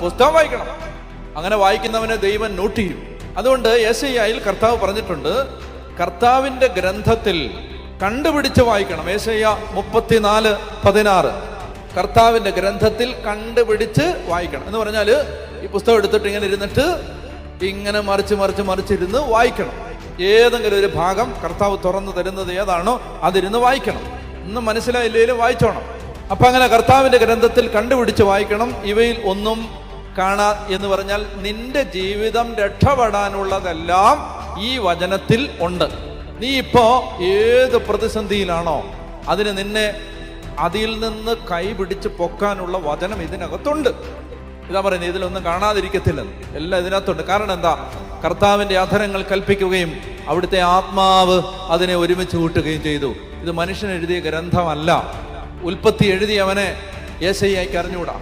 പുസ്തകം വായിക്കണം. അങ്ങനെ വായിക്കുന്നവനെ ദൈവം നോട്ട് ചെയ്യും. അതുകൊണ്ട് എസ് ഐയിൽ കർത്താവ് പറഞ്ഞിട്ടുണ്ട് കർത്താവിന്റെ ഗ്രന്ഥത്തിൽ കണ്ടുപിടിച്ച് വായിക്കണം. എസ് ഐ മുപ്പത്തിനാല് പതിനാറ്. കർത്താവിന്റെ ഗ്രന്ഥത്തിൽ കണ്ടുപിടിച്ച് വായിക്കണം. എന്ന് പറഞ്ഞാൽ ഈ പുസ്തകം എടുത്തിട്ട് ഇങ്ങനെ ഇരുന്നിട്ട് ഇങ്ങനെ മറിച്ച് മറിച്ച് മറിച്ചിരുന്ന് വായിക്കണം. ഏതെങ്കിലും ഒരു ഭാഗം കർത്താവ് തുറന്നു തരുന്നത് ഏതാണോ അതിരുന്ന് വായിക്കണം. ഒന്നും മനസ്സിലായില്ലെങ്കിലും വായിച്ചോണം. അപ്പൊ അങ്ങനെ കർത്താവിന്റെ ഗ്രന്ഥത്തിൽ കണ്ടുപിടിച്ച് വായിക്കണം. ഇവയിൽ ഒന്നും കാണാ എന്ന് പറഞ്ഞാൽ നിന്റെ ജീവിതം രക്ഷപ്പെടാനുള്ളതെല്ലാം ഈ വചനത്തിൽ ഉണ്ട്. നീ ഇപ്പോ ഏത് പ്രതിസന്ധിയിലാണോ അതിന് നിന്നെ അതിൽ നിന്ന് കൈപിടിച്ച് പൊക്കാനുള്ള വചനം ഇതിനകത്തുണ്ട്. ഇതാ പറയുന്നത് ഇതിലൊന്നും കാണാതിരിക്കത്തില്ലെന്ന് എല്ലാം ഇതിനകത്തുണ്ട്. കാരണം എന്താ? കർത്താവിന്റെ അധരങ്ങൾ കൽപ്പിക്കുകയും അവിടുത്തെ ആത്മാവ് അതിനെ ഒരുമിച്ച് കൂട്ടുകയും ചെയ്തു. ഇത് മനുഷ്യൻ എഴുതിയ ഗ്രന്ഥമല്ല. ഉൽപ്പത്തി എഴുതിയവനെ ഏസയ്യായിക്ക് അറിഞ്ഞുകൂടാ?